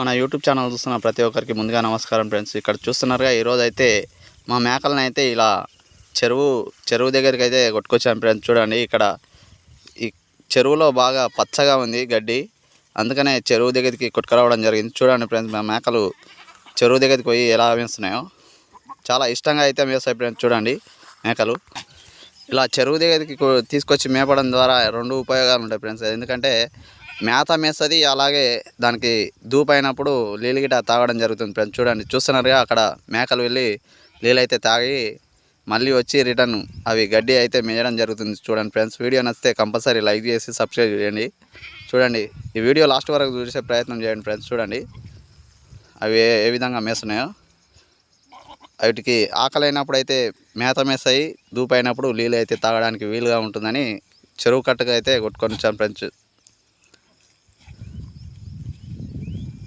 మన YouTube channel చూస్తున్న ప్రతి ఒక్కరికి ముందుగా నమస్కారం ఫ్రెండ్స్. ఇక్కడ చూస్తున్నారుగా ఈరోజు అయితే మా మేకలను అయితే ఇలా చెరువు చెరువు దగ్గరికి అయితే కొట్టుకొచ్చాను ఫ్రెండ్స్. చూడండి ఇక్కడ ఈ చెరువులో బాగా పచ్చగా ఉంది గడ్డి. అందుకనే చెరువు దగ్గరికి కొట్టుకురావడం జరిగింది. చూడండి ఫ్రెండ్స్ మా మేకలు చెరువు దగ్గరికి పోయి ఎలా వేస్తున్నాయో. చాలా ఇష్టంగా అయితే మేస్తాయి ఫ్రెండ్స్ చూడండి మేకలు. ఇలా చెరువు దగ్గరికి తీసుకొచ్చి మేపడం ద్వారా రెండు ఉపయోగాలు ఉంటాయి ఫ్రెండ్స్. ఎందుకంటే మేత మేస్తుంది అలాగే దానికి దూపైనప్పుడు అయినప్పుడు నీళ్ళు గిట తాగడం జరుగుతుంది ఫ్రెండ్స్. చూడండి చూస్తున్నారుగా అక్కడ మేకలు వెళ్ళి నీళ్ళు అయితే తాగి మళ్ళీ వచ్చి రిటర్న్ అవి గడ్డి అయితే మేయడం జరుగుతుంది చూడండి ఫ్రెండ్స్. వీడియో నచ్చితే కంపల్సరీ లైక్ చేసి సబ్స్క్రైబ్ చేయండి. చూడండి ఈ వీడియో లాస్ట్ వరకు చూసే ప్రయత్నం చేయండి ఫ్రెండ్స్. చూడండి అవి ఏ ఏ విధంగా మేస్తున్నాయో. వాటికి ఆకలి అయినప్పుడు అయితే మేత మేసాయి దూపు అయినప్పుడు నీళ్ళు అయితే తాగడానికి వీలుగా ఉంటుందని చెరువు కట్టుగా అయితే కొట్టుకొని వచ్చాను ఫ్రెండ్స్.